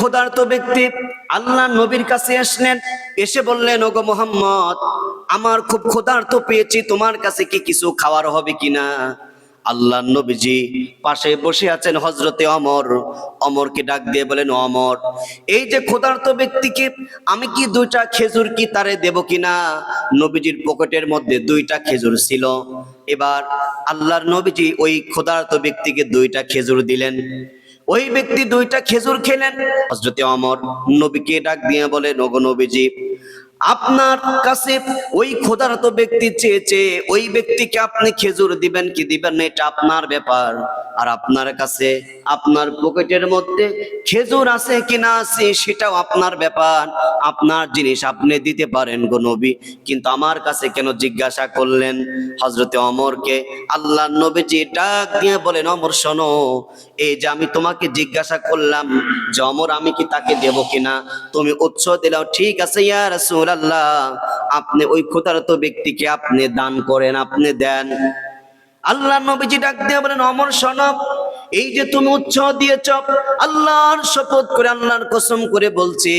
ক্ষুধার্ত ব্যক্তি আল্লাহ নবীর কাছে আসলেন, এসে বললেন, ওগো মোহাম্মদ, আমার খুব ক্ষুধার্ত পেয়েছি, তোমার কাছে কি কিছু খাওয়ার হবে কিনা? আল্লাহ নবীজি পাশে বসে আছেন হজরতে অমর। অমরকে ডাক দিয়ে বলেন, অমর, এই যে ক্ষুধার্ত ব্যক্তিকে আমি কি দুইটা খেজুর কি তারে দেব কিনা? নবীজির পকেটের মধ্যে দুইটা খেজুর ছিল। এবার আল্লাহর নবীজি ওই ক্ষুধার্ত ব্যক্তিকে দুইটা খেজুর দিলেন। ওই ব্যক্তি দুইটা খেজুর খেলেন। হজরতে অমর নবীকে ডাক দিয়ে বলে নগ নবীজি আপনার কাছে ওই ক্ষুধারত ব্যক্তি চেয়েছে ওই ব্যক্তিকে আপনি খেজুর দিবেন কি দিবেন না, এটা আপনার ব্যাপার। আর আপনার কাছে, আপনার পকেটের মধ্যে খেজুর আছে কিনা আছে, সেটাও আপনার ব্যাপার। আপনার জিনিস আপনি দিতে পারেন গো নবী, কিন্তু আমার কাছে কেন জিজ্ঞাসা করলেন? হজরতে অমরকে আল্লাহ নবীজি ডাক দিয়ে বলেন, অমর, শোনো, এই যে আমি তোমাকে জিজ্ঞাসা করলাম যে অমর, আমি কি তাকে দেব কিনা? তুমি উৎস দিলাও, ঠিক আছে ইয়া রাসূলুল্লাহ, আপনি ওই ক্ষুধারত ব্যক্তিকে আপনি দান করেন, আপনি দেন। আল্লাহ নবীজি ডাক দিয়ে বলেন, অমর সনব এই যে তুমি উৎসাহ দিয়েছ, আল্লাহর শপথ করে, আল্লাহর কসম করে বলছি,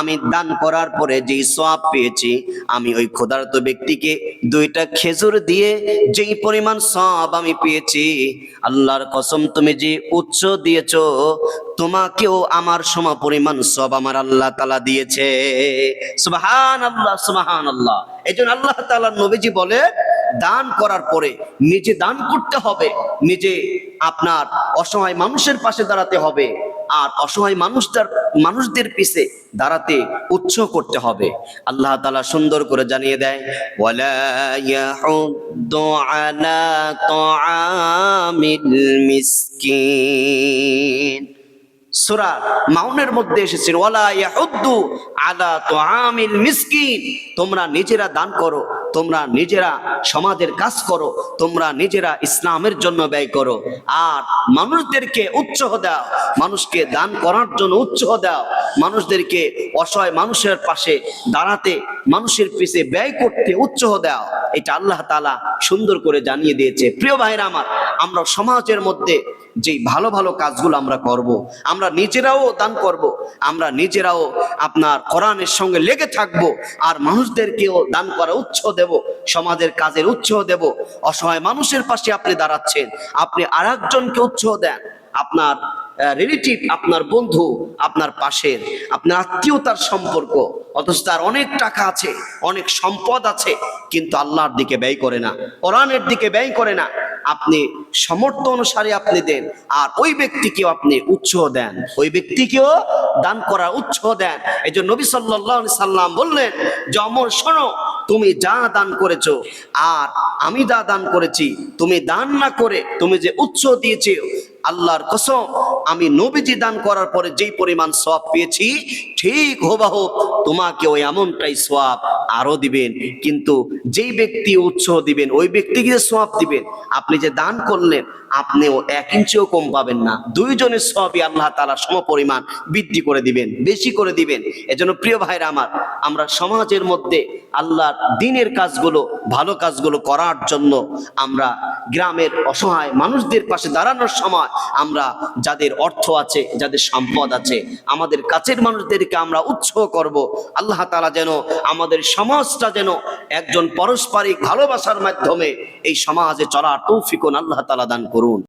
আমি দান করার পরে যেই সওয়াব পেয়েছি, আমি ওই ক্ষুধার্ত ব্যক্তিকে দুইটা খেজুর দিয়ে যেই পরিমাণ সওয়াব আমি পেয়েছি, আল্লাহর কসম তুমি যে উৎস দিয়েছ, তোমাকেও আমার সম পরিমাণ সব আমার আল্লাহ তালা দিয়েছে। সুবাহান আল্লাহ সুবাহান আল্লাহ এই জন্য আল্লাহ তালা নবীজি বলে, দান করার পরে নিজে দান করতে হবে, নিজে আপনার অসহায় মানুষের পাশে দাঁড়াতে হবে। আর অসহায় মানুষটার, মানুষদের পিছে দাঁড়াতে উৎস করতে হবে। আল্লাহ তালা সুন্দর করে জানিয়ে দেয় সূরা মাউনের মধ্যে এসেছে, ওয়ালা ইয়াহুদ্দু আলা তুআমিল মিসকিন। তোমরা নিজেরা দান করো তোমরা নিজেরা সমাজের কাজ করো তোমরা নিজেরা ইসলামের জন্য ব্যয় করো। আর মানুষদেরকে উৎসাহ দাও মানুষকে দান করার জন্য উৎসাহ দাও মানুষদেরকে অসহায় মানুষের পাশে দাঁড়াতে, মানুষের পিছে ব্যয় করতে উৎসাহ দাও এটা আল্লাহ তালা সুন্দর করে জানিয়ে দিয়েছে প্রিয় ভাইরা আমার, আমরা সমাজের মধ্যে যে ভালো ভালো কাজগুলো আমরা করব। আমরা নিজেরাও দান করব। আমরা নিজেরাও আপনার কোরআনের সঙ্গে লেগে থাকব আর মানুষদেরকেও দান করা উৎসাহ দেব, সমাজের কাজের উৎসাহ দেব অসহায় মানুষের পাশে আপনি দাঁড়াচ্ছেন, আপনি আর একজনকে উৎসাহ দেন আপনার রিলেটিভ আপনার বন্ধু, আপনার পাশের, আপনার আত্মীয়তার সম্পর্ক। অথচ তার অনেক টাকা আছে, অনেক সম্পদ আছে, কিন্তু আল্লাহর দিকে ব্যয় করে না, কোরআনের দিকে ব্যয় করে না। আপনি সমর্থ অনুসারে আপনি দেন, আর ওই ব্যক্তিকেও আপনি উৎসাহ দেন। ওই ব্যক্তিকেও দান করার উৎসাহ দেন। এই যে নবী সাল্লাহ সাল্লাম বললেন, যে অমর শোনো, তুমি যা দান করেছ, আর আমি যা দান করেছি, তুমি দান না করে তুমি যে উৎস দিয়েছ, আল্লাহর কসম, আমি নবীজি দান করার পরে যেই পরিমাণ সব পেয়েছি, ঠিক হোবাহ তোমাকে ওই এমনটাই সওয়াব আরও দিবেন, কিন্তু যেই ব্যক্তি উৎসাহ দিবেন, ওই ব্যক্তিকে সব দিবেন, আপনি যে দান করলেন, আপনিও এক ইঞ্চিও কম পাবেন না। দুইজনের সবই আল্লাহ তালা সম পরিমাণ বৃদ্ধি করে দিবেন, বেশি করে দিবেন। এজন্য প্রিয় ভাইরা আমার, আমরা সমাজের মধ্যে আল্লাহর দিনের কাজগুলো, ভালো কাজগুলো করার জন্য আমরা গ্রামের অসহায় মানুষদের পাশে দাঁড়ানোর সময় আমরা যাদের অর্থ আছে, যাদের সম্পদ আছে, আমাদের কাছের মানুষদেরকে আমরা উৎস করব। আল্লাহ তালা যেন আমাদের সমাজটা যেন একজন পারস্পরিক ভালোবাসার মাধ্যমে এই সমাজে চলার তৌফিকন আল্লাহ তালা দান করুন।